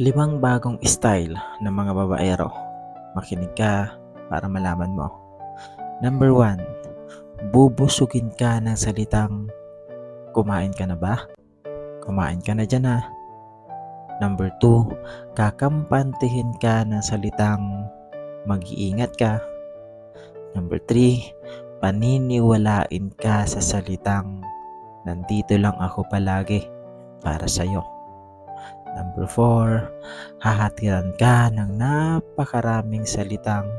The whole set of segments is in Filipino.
Limang bagong style ng mga babaero. Makinig ka para malaman mo. Number one, bubusugin ka ng salitang kumain ka na ba? Kumain ka na dyan ah. Number two, kakampantihin ka ng salitang mag-iingat ka. Number three, paniniwalain ka sa salitang nandito lang ako palagi para sa'yo. Number 4, hahatiran ka ng napakaraming salitang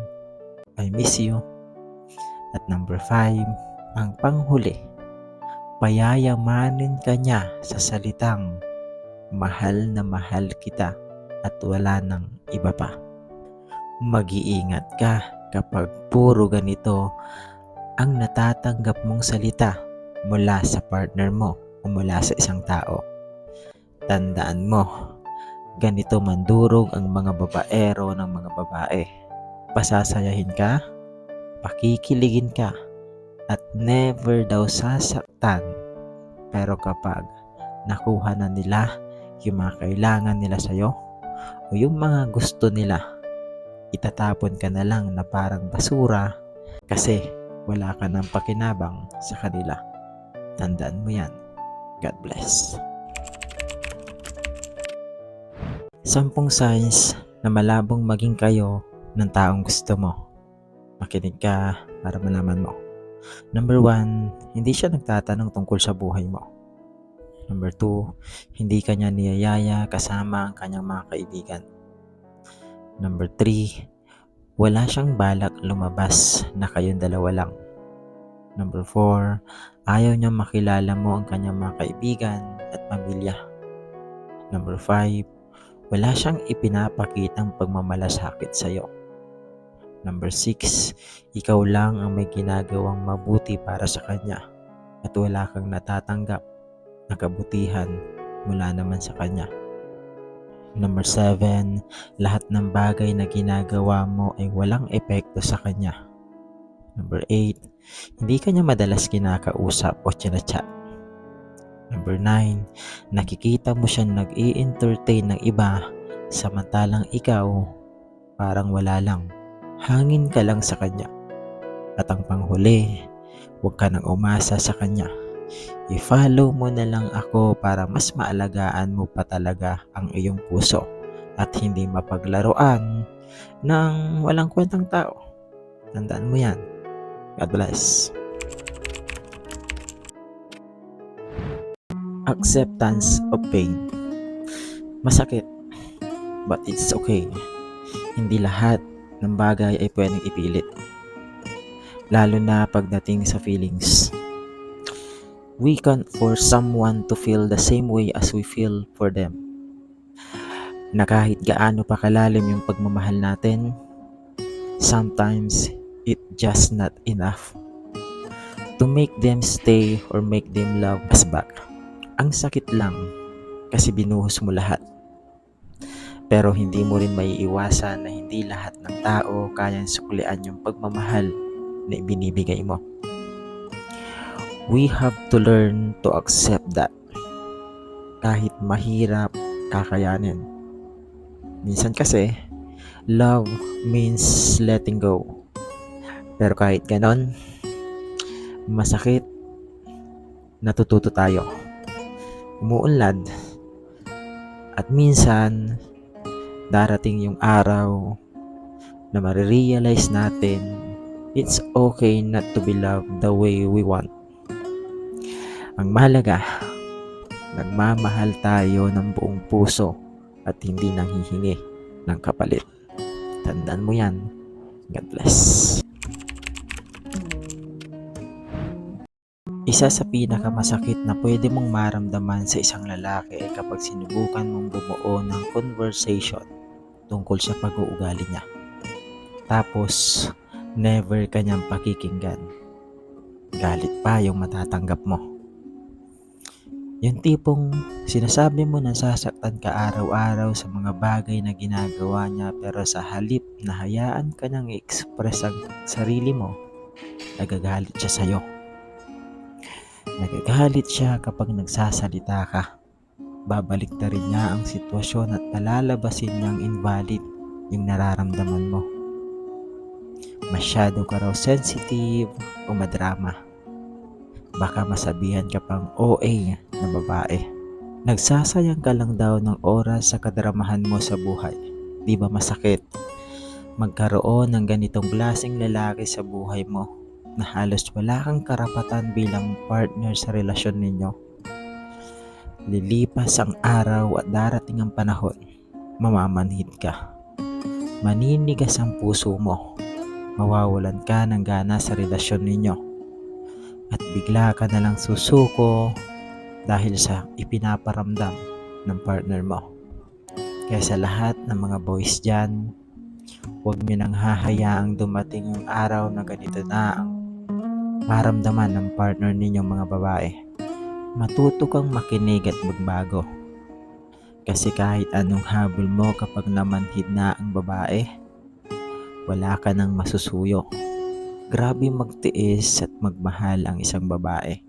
I miss you. At number 5, ang panghuli, payayamanin ka niya sa salitang mahal na mahal kita at wala nang iba pa. Mag-iingat ka kapag puro ganito ang natatanggap mong salita mula sa partner mo o mula sa isang tao. Tandaan mo, ganito mandurog ang mga babaero ng mga babae. Pasasayahin ka, pakikiligin ka, at never daw sasaktan. Pero kapag nakuha na nila yung mga kailangan nila sa'yo o yung mga gusto nila, itatapon ka na lang na parang basura kasi wala ka ng pakinabang sa kanila. Tandaan mo yan. God bless. Sampung signs na malabong maging kayo ng taong gusto mo. Makinig ka para malaman mo. Number one, hindi siya nagtatanong tungkol sa buhay mo. Number two, hindi kanya niyayaya kasama ang kanyang mga kaibigan. Number three, wala siyang balak lumabas na kayong dalawa lang. Number four, ayaw niya makilala mo ang kanyang mga kaibigan at pamilya. Number five, wala siyang ipinapakitang pagmamalasakit sa iyo. Number 6, ikaw lang ang may ginagawang mabuti para sa kanya at wala kang natatanggap na kabutihan mula naman sa kanya. Number 7, lahat ng bagay na ginagawa mo ay walang epekto sa kanya. Number 8, hindi kanya madalas kinakausap o chinachat. Number 9, nakikita mo siyang nag entertain ng iba samantalang ikaw parang wala lang. Hangin ka lang sa kanya. At ang panghuli, huwag ka nang umasa sa kanya. I-follow mo na lang ako para mas maalagaan mo pa talaga ang iyong puso at hindi mapaglaruan ng walang kwentang tao. Tandaan mo yan. God bless. Acceptance of pain. Masakit, but it's okay. Hindi lahat ng bagay ay pwedeng ipilit. Lalo na pagdating sa feelings. We can't force someone to feel the same way as we feel for them. Na kahit gaano pa kalalim yung pagmamahal natin, sometimes it just not enough to make them stay or make them love us back. Ang sakit lang kasi binuhos mo lahat. Pero hindi mo rin may iwasan na hindi lahat ng tao kayang suklian yung pagmamahal na ibinibigay mo. We have to learn to accept that. Kahit mahirap, kakayanin. Minsan kasi, love means letting go. Pero kahit ganon, masakit, natututo tayo umuunlad at minsan darating yung araw na marirealize natin it's okay not to be loved the way we want. Ang mahalaga, nagmamahal tayo ng buong puso at hindi nanghihingi ng kapalit. Tandaan mo yan. God bless. Isa sa pinakamasakit na pwede mong maramdaman sa isang lalaki ay kapag sinubukan mong bumuo ng conversation tungkol sa pag-uugali niya. Tapos, never kanyang pakikinggan. Galit pa yung matatanggap mo. Yung tipong sinasabi mo na sasaktan ka araw-araw sa mga bagay na ginagawa niya pero sa halip na hayaan ka nang i-express ang sarili mo, nagagalit siya sa'yo. Nagagalit siya kapag nagsasalita ka. babalik na rin niya ang sitwasyon at palalabasin niyang invalid yung nararamdaman mo. Masyado ka raw sensitive o madrama. Baka masabihan ka pang OA na babae. Nagsasayang ka lang daw ng oras sa kadramahan mo sa buhay. Di ba masakit? Magkaroon ng ganitong klaseng lalaki sa buhay mo na halos wala kang karapatan bilang partner sa relasyon ninyo. Lilipas ang araw at darating ang panahon, mamamanhid ka. Maninigas ang puso mo. Mawawalan ka ng gana sa relasyon ninyo. At bigla ka na lang susuko dahil sa ipinaparamdam ng partner mo. Kaya sa lahat ng mga boys dyan, huwag nyo nang hahayaang dumating yung araw na ganito na ang maramdaman ng partner ninyong mga babae. Matuto kang makinig at magbago. Kasi kahit anong habol mo kapag namanhid na ang babae, wala ka nang masusuyo. Grabe magtiis at magmahal ang isang babae.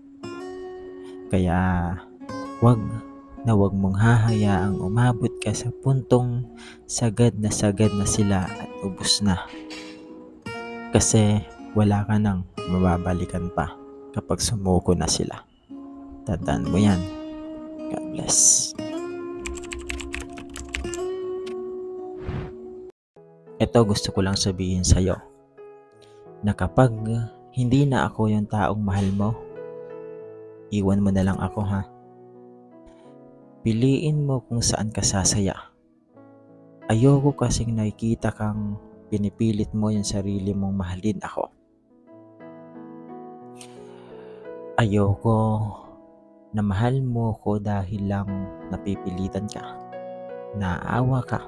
Kaya wag na wag mong hahayaang umabot ka sa puntong sagad na sagad na sila at ubus na. Kasi wala ka nang mababalikan pa kapag sumuko na sila. Tandaan mo yan. God bless. Ito gusto ko lang sabihin sa'yo na kapag hindi na ako yung taong mahal mo, iwan mo na lang ako ha. Piliin mo kung saan ka sasaya. Ayoko kasing nakikita kang pinipilit mo yung sarili mong mahalin ako. Ayoko na mahal mo ko dahil lang napipilitan ka. Naawa ka.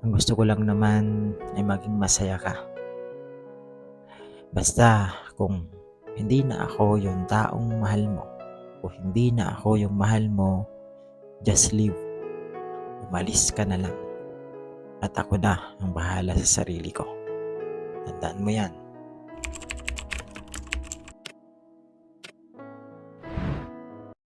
Ang gusto ko lang naman ay maging masaya ka. Basta kung hindi na ako yung taong mahal mo o hindi na ako yung mahal mo, just leave. Umalis ka na lang. At ako na ang bahala sa sarili ko. Tandaan mo yan.